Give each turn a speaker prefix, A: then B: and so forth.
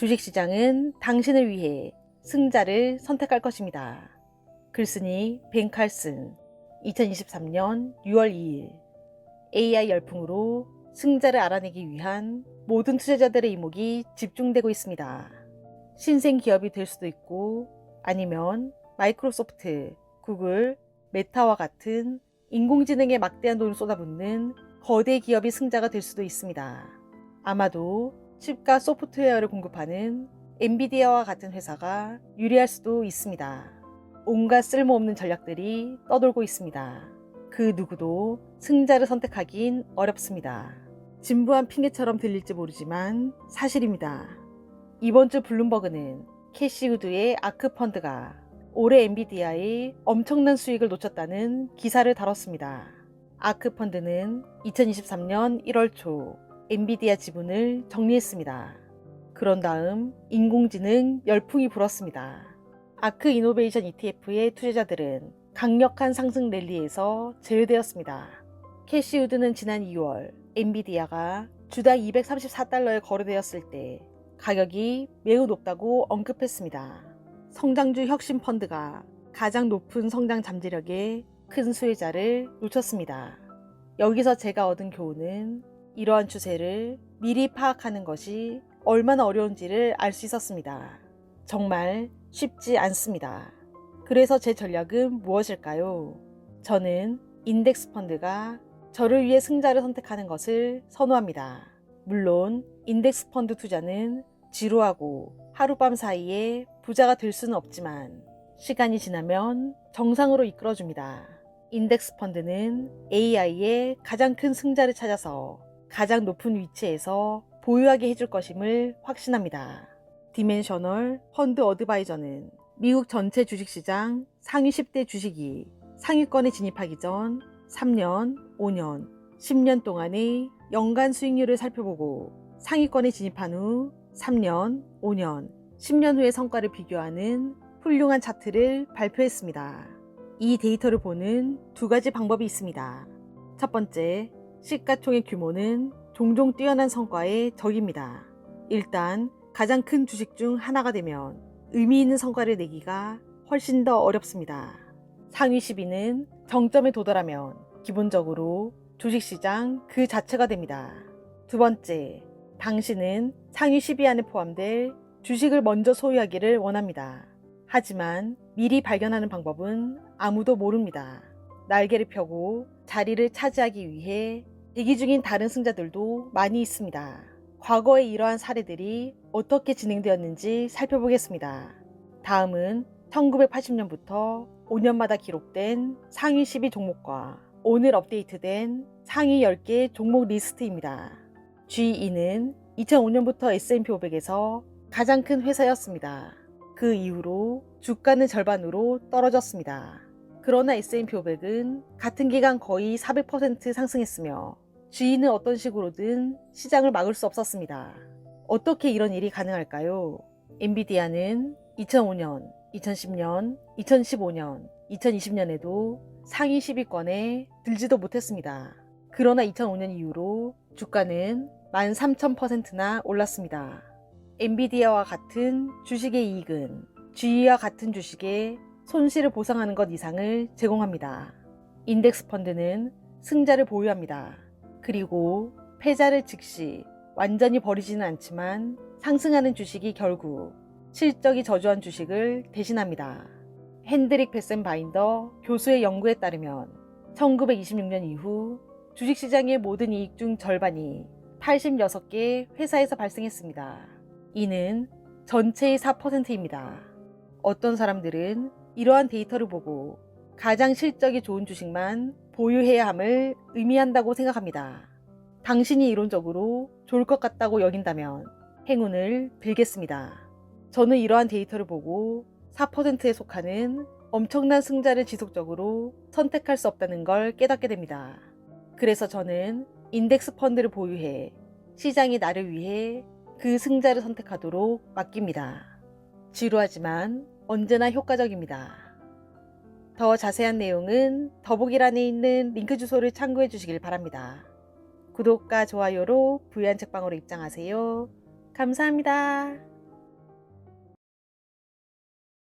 A: 주식시장은 당신을 위해 승자를 선택할 것입니다. 글쓴이 벤 칼슨 2023년 6월 2일 AI 열풍으로 승자를 알아내기 위한 모든 투자자들의 이목이 집중되고 있습니다. 신생 기업이 될 수도 있고 아니면 마이크로소프트, 구글, 메타와 같은 인공지능에 막대한 돈을 쏟아붓는 거대 기업이 승자가 될 수도 있습니다. 아마도 칩과 소프트웨어를 공급하는 엔비디아와 같은 회사가 유리할 수도 있습니다. 온갖 쓸모없는 전략들이 떠돌고 있습니다. 그 누구도 승자를 선택하긴 어렵습니다. 진부한 핑계처럼 들릴지 모르지만 사실입니다. 이번 주 블룸버그는 캐시우드의 아크펀드가 올해 엔비디아의 엄청난 수익을 놓쳤다는 기사를 다뤘습니다. 아크펀드는 2023년 1월 초 엔비디아 지분을 정리했습니다. 그런 다음 인공지능 열풍이 불었습니다. 아크 이노베이션 ETF의 투자자들은 강력한 상승 랠리에서 제외되었습니다. 캐시우드는 지난 2월 엔비디아가 주당 234달러에 거래되었을 때 가격이 매우 높다고 언급했습니다. 성장주 혁신 펀드가 가장 높은 성장 잠재력에 큰 수혜자를 놓쳤습니다. 여기서 제가 얻은 교훈은 이러한 추세를 미리 파악하는 것이 얼마나 어려운지를 알 수 있었습니다. 정말 쉽지 않습니다. 그래서 제 전략은 무엇일까요? 저는 인덱스 펀드가 저를 위해 승자를 선택하는 것을 선호합니다. 물론 인덱스 펀드 투자는 지루하고 하룻밤 사이에 부자가 될 수는 없지만 시간이 지나면 정상으로 이끌어줍니다. 인덱스 펀드는 AI의 가장 큰 승자를 찾아서 가장 높은 위치에서 보유하게 해줄 것임을 확신합니다. 디멘셔널 펀드 어드바이저는 미국 전체 주식시장 상위 10대 주식이 상위권에 진입하기 전 3년, 5년, 10년 동안의 연간 수익률을 살펴보고 상위권에 진입한 후 3년, 5년, 10년 후의 성과를 비교하는 훌륭한 차트를 발표했습니다. 이 데이터를 보는 두 가지 방법이 있습니다. 첫 번째, 시가총액 규모는 종종 뛰어난 성과의 적입니다. 일단 가장 큰 주식 중 하나가 되면 의미 있는 성과를 내기가 훨씬 더 어렵습니다. 상위 10위는 정점에 도달하면 기본적으로 주식시장 그 자체가 됩니다. 두 번째, 당신은 상위 10위 안에 포함될 주식을 먼저 소유하기를 원합니다. 하지만 미리 발견하는 방법은 아무도 모릅니다. 날개를 펴고 자리를 차지하기 위해 대기 중인 다른 승자들도 많이 있습니다. 과거의 이러한 사례들이 어떻게 진행되었는지 살펴보겠습니다. 다음은 1980년부터 5년마다 기록된 상위 10위 종목과 오늘 업데이트된 상위 10개 종목 리스트입니다. GE는 2005년부터 S&P 500에서 가장 큰 회사였습니다. 그 이후로 주가는 절반으로 떨어졌습니다. 그러나 S&P 500은 같은 기간 거의 400% 상승했으며 GE는 어떤 식으로든 시장을 막을 수 없었습니다. 어떻게 이런 일이 가능할까요? 엔비디아는 2005년, 2010년, 2015년, 2020년에도 상위 10위권에 들지도 못했습니다. 그러나 2005년 이후로 주가는 13,000%나 올랐습니다. 엔비디아와 같은 주식의 이익은 GE와 같은 주식의 손실을 보상하는 것 이상을 제공합니다. 인덱스 펀드는 승자를 보유합니다. 그리고 패자를 즉시 완전히 버리지는 않지만 상승하는 주식이 결국 실적이 저조한 주식을 대신합니다. 핸드릭 베센 바인더 교수의 연구에 따르면 1926년 이후 주식시장의 모든 이익 중 절반이 86개 회사에서 발생했습니다. 이는 전체의 4%입니다. 어떤 사람들은 이러한 데이터를 보고 가장 실적이 좋은 주식만 보유해야 함을 의미한다고 생각합니다. 당신이 이론적으로 좋을 것 같다고 여긴다면 행운을 빌겠습니다. 저는 이러한 데이터를 보고 4%에 속하는 엄청난 승자를 지속적으로 선택할 수 없다는 걸 깨닫게 됩니다. 그래서 저는 인덱스 펀드를 보유해 시장이 나를 위해 그 승자를 선택하도록 맡깁니다. 지루하지만 언제나 효과적입니다. 더 자세한 내용은 더보기란에 있는 링크 주소를 참고해 주시길 바랍니다. 구독과 좋아요로 부유한 책방으로 입장하세요. 감사합니다.